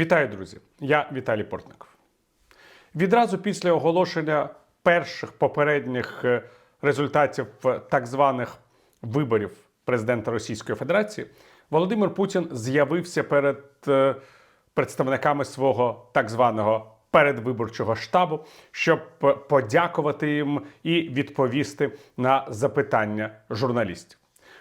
Вітаю, друзі! Я Віталій Портников. Відразу після оголошення перших попередніх е, результатів е, так званих виборів президента Російської Федерації Володимир Путін з'явився перед е, представниками свого так званого передвиборчого штабу, щоб подякувати їм і відповісти на запитання журналістів.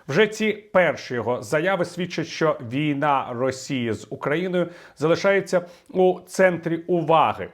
Вже ці перші його заяви свідчать, що війна Росії з Україною залишається у центрі уваги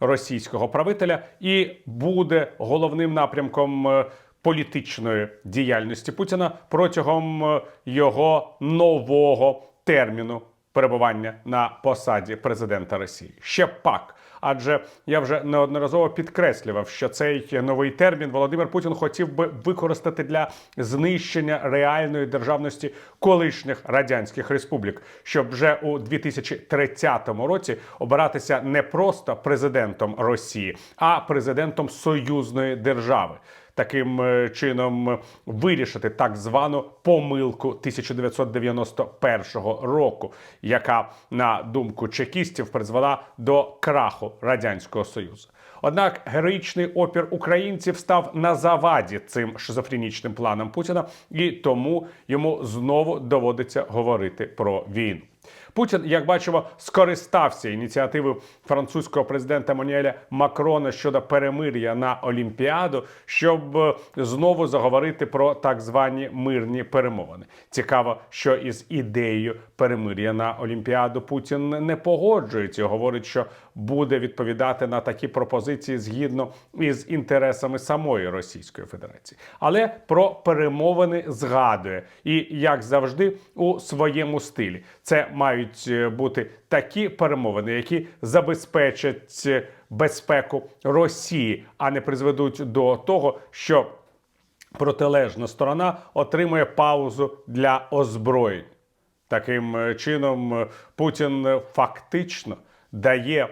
російського правителя і буде головним напрямком е, політичної діяльності Путіна протягом е, його нового терміну перебування на посаді президента Росії. Ще пак. Адже я вже неодноразово підкреслював, що цей новий термін Володимир Путін хотів би використати для знищення реальної державності колишніх радянських республік, щоб вже у 2030 році обиратися не просто президентом Росії, а президентом союзної держави таким е, чином вирішити так звану помилку 1991 року, яка на думку чекістів призвела до краху радянського союзу. Однак героїчний опір українців став на заваді цим шизофренічним планам Путіна, і тому йому знову доводиться говорити про війну. Путін, як бачимо, скористався ініціативою французького президента Монєля Макрона щодо перемир'я на Олімпіаду, щоб е, знову заговорити про так звані мирні перемовини. Цікаво, що із ідеєю перемир'я на Олімпіаду Путін не погоджується. Говорить, що буде відповідати на такі пропозиції згідно із інтересами самої Російської Федерації, але про перемовини згадує і як завжди у своєму стилі. Це мають е, бути такі перемовини, які забезпечать е, безпеку Росії, а не призведуть до того, що протилежна сторона отримує паузу для озброєнь. Таким е, чином, Путін фактично дає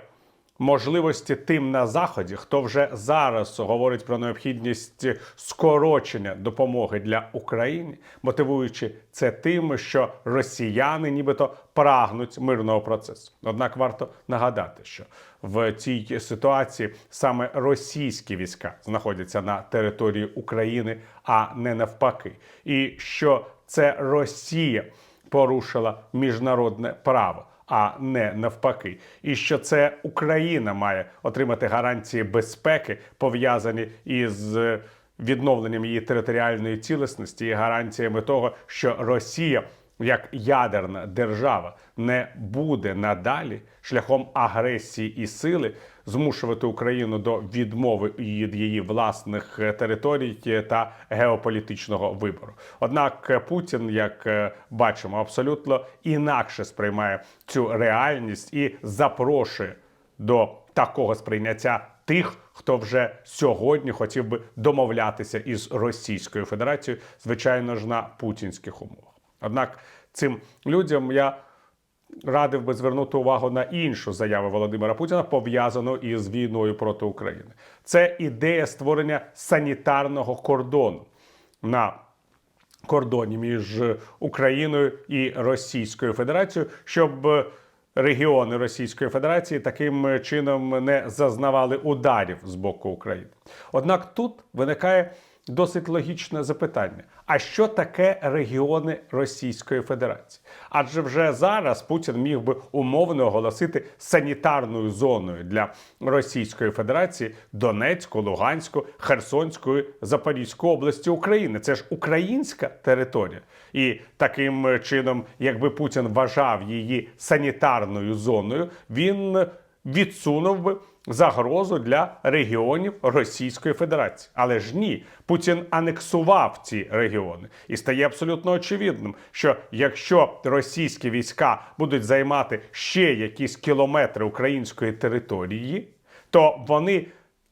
можливості тим на заході, хто вже зараз говорить про необхідність скорочення допомоги для України, мотивуючи це тим, що росіяни нібито прагнуть мирного процесу. Однак варто нагадати, що в цій ситуації саме російські війська знаходяться на території України, а не навпаки, і що це Росія порушила міжнародне право. А не навпаки, і що це Україна має отримати гарантії безпеки, пов'язані із е, відновленням її територіальної цілісності і гарантіями того, що Росія як ядерна держава не буде надалі шляхом агресії і сили змушувати Україну до відмови від її власних е, територій та геополітичного вибору. Однак е, Путін, як е, бачимо, абсолютно інакше сприймає цю реальність і запрошує до такого сприйняття тих, хто вже сьогодні хотів би домовлятися із Російською Федерацією, звичайно ж на путінських умовах. Однак цим людям я радив би звернути увагу на іншу заяву Володимира Путіна, пов'язану із війною проти України. Це ідея створення санітарного кордону на кордоні між Україною і Російською Федерацією, щоб регіони Російської Федерації таким чином не зазнавали ударів з боку України. Однак тут виникає досить логічне запитання: а що таке регіони Російської Федерації? Адже вже зараз Путін міг би умовно оголосити санітарною зоною для Російської Федерації Донецьку, Луганську, Херсонську, і Запорізьку області України. Це ж українська територія. І таким чином, якби Путін вважав її санітарною зоною, він відсунув би загрозу для регіонів Російської Федерації. Але ж ні, Путін анексував ці регіони, і стає абсолютно очевидним, що якщо російські війська будуть займати ще якісь кілометри української території, то вони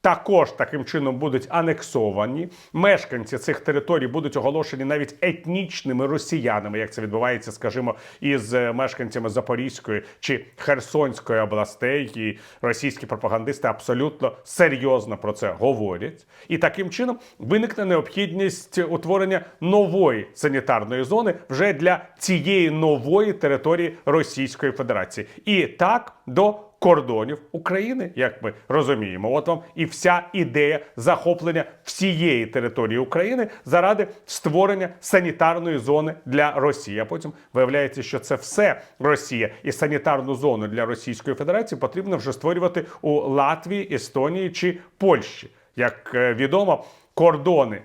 також таким чином будуть анексовані. Мешканці цих територій будуть оголошені навіть етнічними росіянами, як це відбувається, скажімо, із е, мешканцями Запорізької чи Херсонської областей. І російські пропагандисти абсолютно серйозно про це говорять. І таким чином виникне необхідність утворення нової санітарної зони вже для цієї нової території Російської Федерації. І так до кордонів України, як ми розуміємо. От вам і вся ідея захоплення всієї території України заради створення санітарної зони для Росії. А потім виявляється, що це все Росія і санітарну зону для Російської Федерації потрібно вже створювати у Латвії, Естонії чи Польщі. Як е, відомо, кордони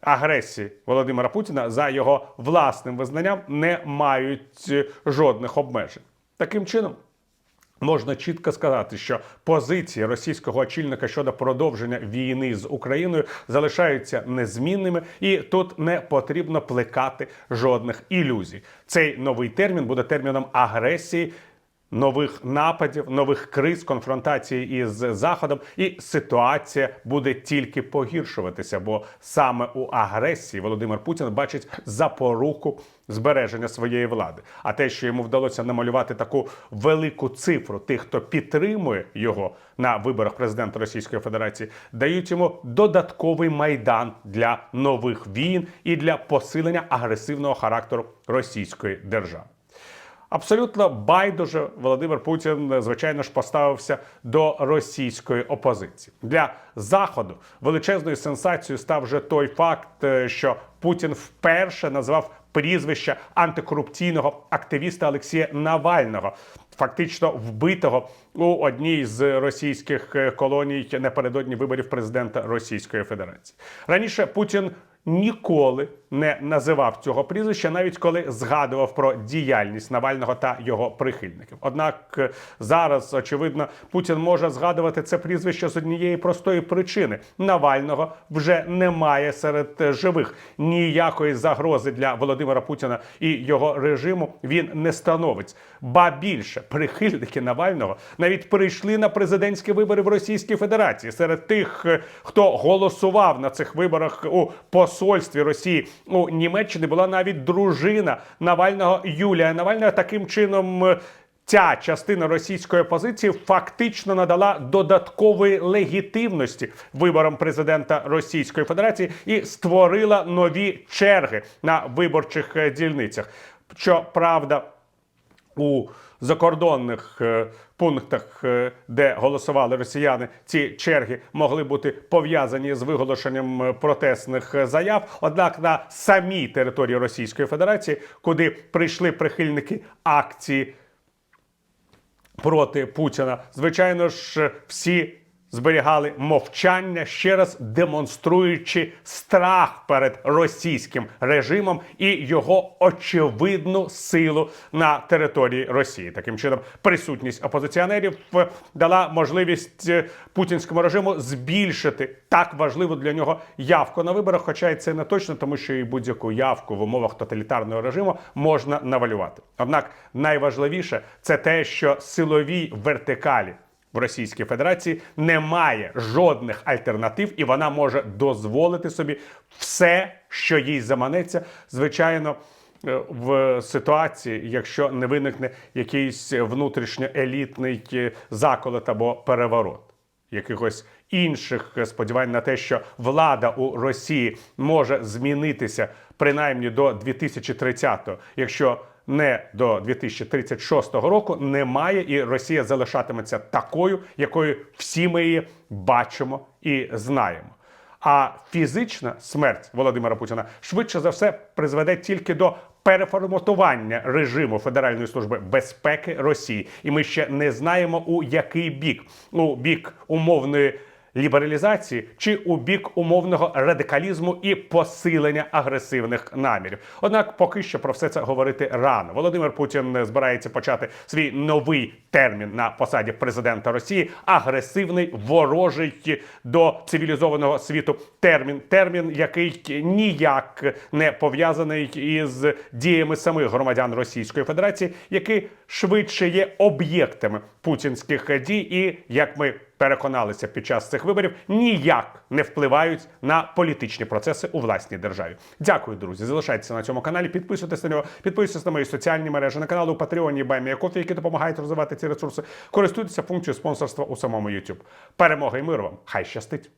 агресії Володимира Путіна за його власним визнанням не мають е, жодних обмежень. Таким чином. Можна чітко сказати, що позиції російського очільника щодо продовження війни з Україною залишаються незмінними, і тут не потрібно плекати жодних ілюзій. Цей новий термін буде терміном агресії. Нових нападів, нових криз, конфронтації із заходом, і ситуація буде тільки погіршуватися, бо саме у агресії Володимир Путін бачить запоруку збереження своєї влади. А те, що йому вдалося намалювати таку велику цифру тих, хто підтримує його на виборах президента Російської Федерації, дають йому додатковий майдан для нових війн і для посилення агресивного характеру російської держави. Абсолютно байдуже Володимир Путін, звичайно ж, поставився до російської опозиції для заходу. Величезною сенсацією став вже той факт, е, що Путін вперше назвав прізвище антикорупційного активіста Олексія Навального, фактично вбитого у одній з російських е, колоній напередодні виборів президента Російської Федерації. Раніше Путін ніколи не називав цього прізвища, навіть коли згадував про діяльність Навального та його прихильників. Однак е, зараз, очевидно, Путін може згадувати це прізвище з однієї простої причини: Навального вже немає серед е, живих ніякої загрози для Володимира Путіна і його режиму він не становить. Ба більше прихильники Навального навіть прийшли на президентські вибори в Російській Федерації серед тих, е, хто голосував на цих виборах у посольстві Росії у Німеччині, була навіть дружина Навального Юлія Навального. Таким чином. е, Ця частина російської опозиції фактично надала додаткової легітимності виборам президента Російської Федерації і створила нові черги на виборчих дільницях. дільницях. Щоправда, у закордонних е, пунктах, е, де голосували росіяни, ці черги могли бути пов'язані з виголошенням е, протестних заяв. Однак на самій території Російської Федерації, куди прийшли прихильники акції проти Путіна, звичайно ж, всі зберігали мовчання, ще раз демонструючи страх перед російським режимом і його очевидну силу на території Росії. Таким чином, присутність опозиціонерів дала можливість е, путінському режиму збільшити так важливу для нього явку на виборах. Хоча і це не точно, тому що і будь-яку явку в умовах тоталітарного режиму можна навалювати. Однак найважливіше це те, що силовій вертикалі в Російській Федерації немає жодних альтернатив, і вона може дозволити собі все, що їй заманеться, звичайно. е, В ситуації, якщо не виникне якийсь внутрішньоелітний е, заколот або переворот, якихось інших е, сподівань на те, що влада у Росії може змінитися принаймні до 2030-го, якщо не до 2036 року немає, і Росія залишатиметься такою, якою всі ми її бачимо і знаємо. А фізична смерть Володимира Путіна швидше за все призведе тільки до переформатування режиму Федеральної служби безпеки Росії, і ми ще не знаємо у який бік у бік умовної лібералізації чи у бік умовного радикалізму і посилення агресивних намірів. Однак поки що про все це говорити рано. Володимир Путін збирається почати свій новий термін на посаді президента Росії агресивний, ворожий до цивілізованого світу термін. Термін, який ніяк не пов'язаний із діями самих громадян Російської Федерації, які швидше є об'єктами путінських дій, і як ми переконалися під час цих виборів, ніяк не впливають на політичні процеси у власній державі. Дякую, друзі. Залишайтеся на цьому каналі, підписуйтесь на нього, підписуйтесь на мої соціальні мережі, на канал у Патреоні і Баймія Кофі, які допомагають розвивати ці ресурси. Користуйтеся функцією спонсорства у самому YouTube. Перемоги і миру вам! Хай щастить!